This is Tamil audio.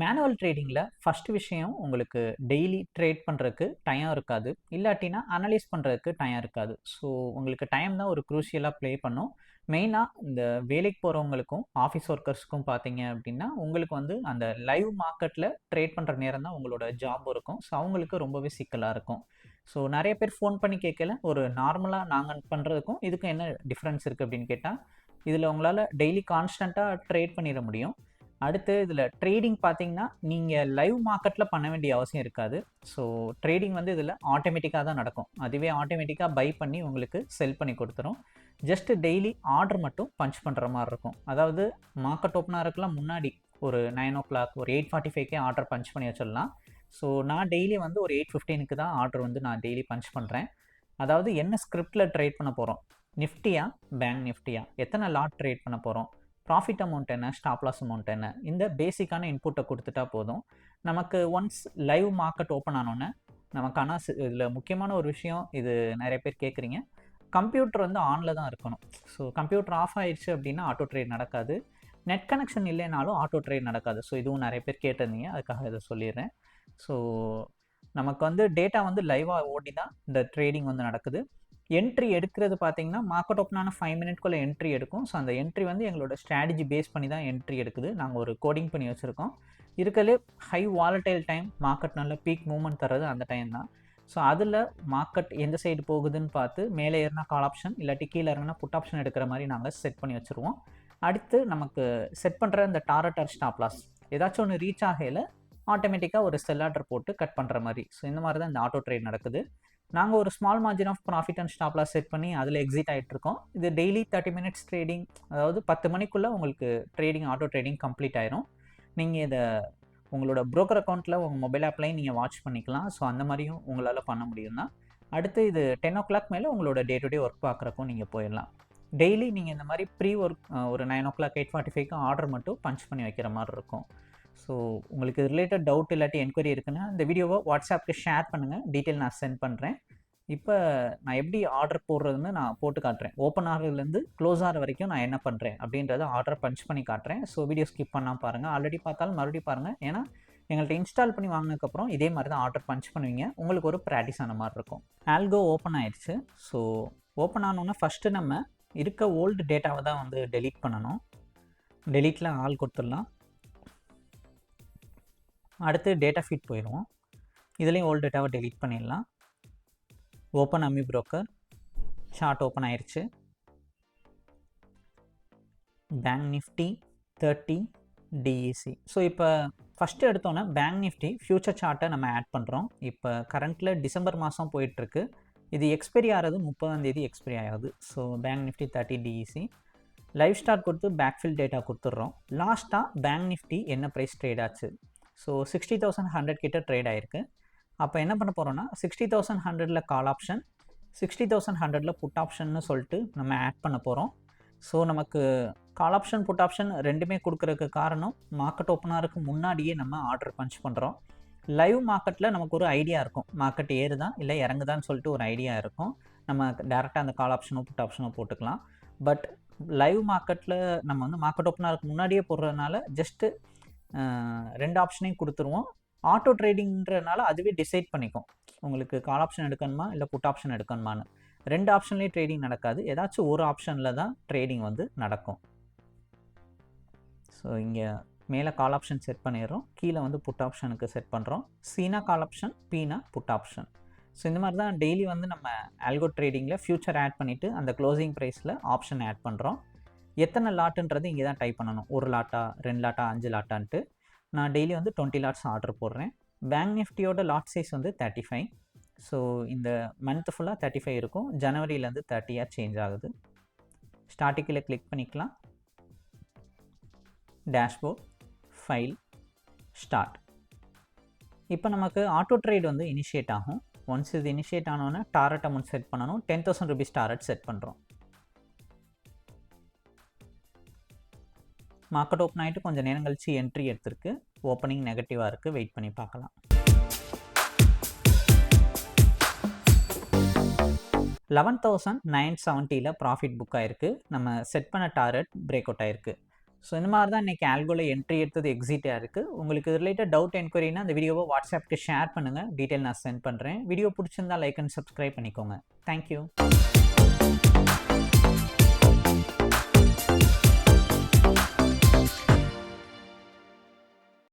மேனுவல் ட்ரேடிங்கில் ஃபஸ்ட்டு விஷயம் உங்களுக்கு டெய்லி ட்ரேட் பண்ணுறதுக்கு டைம் இருக்காது. இல்லாட்டினா அனலைஸ் பண்ணுறதுக்கு டைம் இருக்காது. ஸோ உங்களுக்கு டைம் தான் ஒரு க்ரூஷியலாக ப்ளே பண்ணும். மெயினாக இந்த வேலைக்கு போகிறவங்களுக்கும் ஆஃபீஸ் ஒர்க்கர்ஸ்க்கும் பார்த்தீங்க அப்படின்னா உங்களுக்கு வந்து அந்த லைவ் மார்க்கெட்டில் ட்ரேட் பண்ணுற நேரம் தான் உங்களோட ஜாப் இருக்கும். ஸோ அவங்களுக்கு ரொம்பவே சிக்கலாக இருக்கும். ஸோ நிறைய பேர் ஃபோன் பண்ணி கேட்கல. ஒரு நார்மலாக நாங்கள் பண்ணுறதுக்கும் இதுக்கும் என்ன டிஃப்ரென்ஸ் இருக்குது அப்படின்னு கேட்டால் இதில் உங்களால் டெய்லி கான்ஸ்டண்ட்டாக ட்ரேட் பண்ணிட முடியும். அடுத்து இதில் ட்ரேடிங் பார்த்தீங்கன்னா நீங்கள் லைவ் மார்க்கெட்டில் பண்ண வேண்டிய அவசியம் இருக்காது. ஸோ ட்ரேடிங் வந்து இதில் ஆட்டோமேட்டிக்காக தான் நடக்கும். அதுவே ஆட்டோமேட்டிக்காக பை பண்ணி உங்களுக்கு செல் பண்ணி கொடுத்துரும். ஜஸ்ட்டு டெய்லி ஆர்டர் மட்டும் பஞ்ச் பண்ணுற மாதிரி இருக்கும். அதாவது மார்க்கெட் ஓப்பனருக்குலாம் முன்னாடி ஒரு நைன் ஓ கிளாக் ஒரு எயிட் ஃபார்ட்டி ஃபைவ்க்கே ஆர்டர் பஞ்ச் பண்ணி வச்சிடலாம். ஸோ நான் டெய்லி வந்து ஒரு எயிட் ஃபிஃப்டீனுக்கு தான் ஆர்டர் வந்து நான் டெய்லி பஞ்ச் பண்ணுறேன் அதாவது என்ன ஸ்கிரிப்டில் ட்ரேட் பண்ண போகிறோம் நிஃப்டியா பேங்க் நிஃப்டியா எத்தனை லாட் ட்ரேட் பண்ண போகிறோம் ப்ராஃபிட் அமௌண்ட் என்ன ஸ்டாப் லாஸ் அமௌண்ட் என்ன இந்த பேசிக்கான இன்புட்டை கொடுத்துட்டா போதும். நமக்கு ஒன்ஸ் லைவ் மார்க்கெட் ஓப்பன் ஆனோன்னே நமக்கு ஆனால் இதில் முக்கியமான ஒரு விஷயம் இது நிறைய பேர் கேட்குறீங்க கம்ப்யூட்டர் வந்து ஆனில் தான் இருக்கணும். ஸோ கம்ப்யூட்டர் ஆஃப் ஆயிடுச்சு அப்படின்னா ஆட்டோ ட்ரேட் நடக்காது. நெட் கனெக்ஷன் இல்லைனாலும் ஆட்டோ ட்ரேட் நடக்காது. ஸோ இதுவும் நிறைய பேர் கேட்டிருந்தீங்க அதுக்காக இதை சொல்லிடுறேன். ஸோ நமக்கு வந்து டேட்டா வந்து லைவாக ஓடி தான் இந்த ட்ரேடிங் வந்து நடக்குது. என்ட்ரி எடுக்கிறது பார்த்தீங்கன்னா மார்க்கெட் ஓப்பனான ஃபைவ் மினிட்குள்ளே என்ட்ரி எடுக்கும். ஸோ அந்த என்ட்ரி வந்து எங்களோட ஸ்ட்ராட்டஜி பேஸ் பண்ணி தான் என்ட்ரி எடுக்குது. நாங்கள் ஒரு கோடிங் பண்ணி வச்சுருக்கோம். இருக்கிறதுலே ஹை வாலட்டைல் டைம் மார்க்கெட் நல்ல பீக் மூவ்மெண்ட் தர்றது அந்த டைம் தான். ஸோ அதில் மார்க்கெட் எந்த சைடு போகுதுன்னு பார்த்து மேலே ஏறினா கால் ஆப்ஷன் இல்லாட்டி கீழே இறங்கினா புட் ஆப்ஷன் எடுக்கிற மாதிரி நாங்கள் செட் பண்ணி வச்சுருவோம். அடுத்து நமக்கு செட் பண்ணுற அந்த டாரட்டர் ஸ்டாப்லாஸ் ஏதாச்சும் ஒன்று ரீச் ஆகையில் ஆட்டோமேட்டிக்காக ஒரு செல் ஆர்டர் போட்டு கட் பண்ணுற மாதிரி. ஸோ இந்த மாதிரி தான் இந்த ஆட்டோ ட்ரேட் நடக்குது. நாங்கள் ஒரு small margin of profit and ஸ்டாப்லாம் set பண்ணி அதில் எக்ஸிட் ஆகிட்டு இருக்கோம். இது டெய்லி தேர்ட்டி மினிட்ஸ் ட்ரேடிங் அதாவது பத்து மணிக்குள்ளே உங்களுக்கு ட்ரேடிங் ஆட்டோ ட்ரேடிங் கம்ப்ளீட் ஆயிரும். நீங்கள் இதை உங்களோட ப்ரோக்கர் அக்கௌண்ட்டில் உங்கள் மொபைல் ஆப்லையும் நீங்கள் வாட்ச் பண்ணிக்கலாம். ஸோ அந்த மாதிரியும் உங்களால் பண்ண முடியும் தான். அடுத்து இது டென் ஓ கிளாக் மேலே உங்களோட டே டு டே ஒர்க் பார்க்குறக்கும் நீங்கள் போயிடலாம். டெய்லி நீங்கள் இந்த மாதிரி ப்ரீ ஒர்க் ஒரு nine o'clock eight forty ஃபைவ்க்கு ஆர்டர் மட்டும் பஞ்ச் பண்ணி வைக்கிற மாதிரி இருக்கும். ஸோ உங்களுக்கு ரிலேட்டட் டவுட் இல்லாட்டி என்கொயரி இருக்குன்னா இந்த வீடியோவை வாட்ஸ்அப்புக்கு ஷேர் பண்ணுங்கள் டீட்டெயில் நான் சென்ட் பண்ணுறேன் இப்போ நான் எப்படி ஆர்டர் போடுறதுன்னு நான் போட்டு காட்டுறேன். ஓப்பன் ஆகிறதுலேருந்து க்ளோஸ் ஆகிற வரைக்கும் நான் என்ன பண்ணுறேன் அப்படின்றத ஆர்டர் பஞ்ச் பண்ணி காட்டுறேன். ஸோ வீடியோ ஸ்கிப் பண்ணால் பாருங்கள் ஆல்ரெடி பார்த்தாலும் மறுபடியும் பாருங்கள் ஏன்னா எங்கள்கிட்ட இன்ஸ்டால் பண்ணி வாங்கினதுக்கப்புறம் இதே மாதிரி தான் ஆர்டர் பஞ்ச் பண்ணுவீங்க. உங்களுக்கு ஒரு ப்ராக்டிஸ் ஆன மாதிரி இருக்கும். ஆல்கோ ஓப்பன் ஆயிடுச்சு. ஸோ ஓப்பன் ஆனோன்னா ஃபஸ்ட்டு நம்ம இருக்க ஓல்டு டேட்டாவை தான் வந்து டெலீட் பண்ணணும். டெலீட்டில் ஆள் கொடுத்துடலாம். அடுத்து டேட்டா ஃபீட் போயிடுவோம். இதுலேயும் ஓல்டு டேட்டாவை டெலீட் பண்ணிடலாம். ஓப்பன் அம்மி ப்ரோக்கர் சார்ட் ஓப்பன் ஆயிடுச்சு bank Nifty thirty DEC so இப்போ ஃபஸ்ட்டு எடுத்தோன்னே பேங்க் நிஃப்டி ஃப்யூச்சர் சார்ட்டை நம்ம ஆட் பண்ணுறோம் இப்போ கரண்ட்டில் டிசம்பர் மாதம் போயிட்டுருக்கு. இது எக்ஸ்பைரி ஆகிறது முப்பதாந்தேதி எக்ஸ்பைரி ஆகாது. So bank Nifty thirty DEC live start கொடுத்து பேக்ஃபில் டேட்டா கொடுத்துட்றோம். லாஸ்ட்டாக பேங்க் நிஃப்டி என்ன ப்ரைஸ் ட்ரேட் ஆச்சு? ஸோ சிக்ஸ்டி தௌசண்ட் ஹண்ட்ரட் கிட்ட ட்ரேட் ஆயிருக்கு. அப்போ என்ன பண்ண போகிறோன்னா சிக்ஸ்டி தௌசண்ட் ஹண்ட்ரடில் கால் ஆப்ஷன் சிக்ஸ்டி தௌசண்ட் ஹண்ட்ரடில் புட் ஆப்ஷன்னு சொல்லிட்டு நம்ம ஆட் பண்ண போகிறோம் ஸோ நமக்கு கால் ஆப்ஷன் புட் ஆப்ஷன் ரெண்டுமே கொடுக்குறதுக்கு காரணம் மார்க்கெட் ஓப்பனாகிறதுக்கு முன்னாடியே நம்ம ஆர்டர் பஞ்ச் பண்ணுறோம் லைவ் மார்க்கெட்டில் நமக்கு ஒரு ஐடியா இருக்கும். மார்க்கெட் ஏறுதா இல்லை இறங்குதான்னு சொல்லிட்டு ஒரு ஐடியா இருக்கும். நம்ம டேரெக்டாக அந்த கால் ஆப்ஷனோ புட் ஆப்ஷனோ போட்டுக்கலாம். பட் லைவ் மார்க்கெட்டில் நம்ம வந்து மார்க்கெட் ஓப்பனாருக்கு முன்னாடியே போடுறதுனால ஜஸ்ட்டு ரெண்டு ஆப்ஷனையும் கொடுத்துருவோம். ஆட்டோ ட்ரேடிங்கிறனால அதுவே டிசைட் பண்ணிக்கும். உங்களுக்கு கால் ஆப்ஷன் எடுக்கணுமா? இல்லை புட் ஆப்ஷன் எடுக்கணுமான்னு. ரெண்டு ஆப்ஷன்லேயே ட்ரேடிங் நடக்காது. ஏதாச்சும் ஒரு ஆப்ஷனில் தான் ட்ரேடிங் வந்து நடக்கும். ஸோ இங்கே மேலே கால் ஆப்ஷன் செட் பண்ணிடுறோம். கீழே வந்து புட் ஆப்ஷனுக்கு செட் பண்ணுறோம் சீனா கால் ஆப்ஷன் பீனா புட் ஆப்ஷன் ஸோ இந்த மாதிரி தான் டெய்லி வந்து நம்ம ஆல்கோ ட்ரேடிங்கில் ஃபியூச்சர் ஆட் பண்ணிவிட்டு அந்த க்ளோசிங் ப்ரைஸில் ஆப்ஷன் ஆட் பண்ணுறோம் எத்தனை லாட்டுன்றது இங்கே தான் டைப் பண்ணணும். ஒரு லாட்டா ரெண்டு லாட்டா அஞ்சு லாட்டான்ட்டு. நான் டெய்லி வந்து டுவெண்ட்டி லாட்ஸ் ஆர்டர் போடுறேன். பேங்க் நிஃப்டியோட லாட் சைஸ் வந்து தேர்ட்டி ஃபைவ் ஸோ இந்த மந்த் ஃபுல்லாக தேர்ட்டி ஃபைவ் இருக்கும். ஜனவரியிலேருந்து தேர்ட்டியாக சேஞ்ச் ஆகுது. ஸ்டார்டிங்கில் கிளிக் பண்ணிக்கலாம். டேஷ்போர்ட் ஃபைல் ஸ்டார்ட் இப்போ நமக்கு ஆட்டோ ட்ரேட் வந்து இனிஷியேட் ஆகும். ஒன்ஸ் இது இனிஷியேட் ஆனோன்னே டாரட் அமௌண்ட் செட் பண்ணணும். Ten thousand rupees target set பண்ணுறோம் மார்க்கெட் ஓப்பன் ஆகிட்டு கொஞ்சம் நேரம் கழிச்சு என்ட்ரி எடுத்திருக்கு. ஓப்பனிங் நெகட்டிவாக இருக்குது வெயிட் பண்ணி பார்க்கலாம். லெவன் தௌசண்ட் நைன் செவன்ட்டியில் ப்ராஃபிட் புக் ஆகிருக்கு நம்ம செட் பண்ண டார்கெட் பிரேக் அவுட் ஆயிருக்கு. ஸோ இந்த மாதிரி தான் இன்றைக்கி ஆல்கோவில் என்ட்ரி எடுத்தது எக்ஸிட்டாக இருக்குது உங்களுக்கு ரிலேட்டட் டவுட் என்கொயரினா அந்த வீடியோவை வாட்ஸ்அப்க்கு ஷேர் பண்ணுங்கள் டீட்டெயில் நான் சென்ட் பண்ணுறேன் வீடியோ பிடிச்சிருந்தா லைக் அண்ட் சப்ஸ்கிரைப் பண்ணிக்கோங்க. Thank you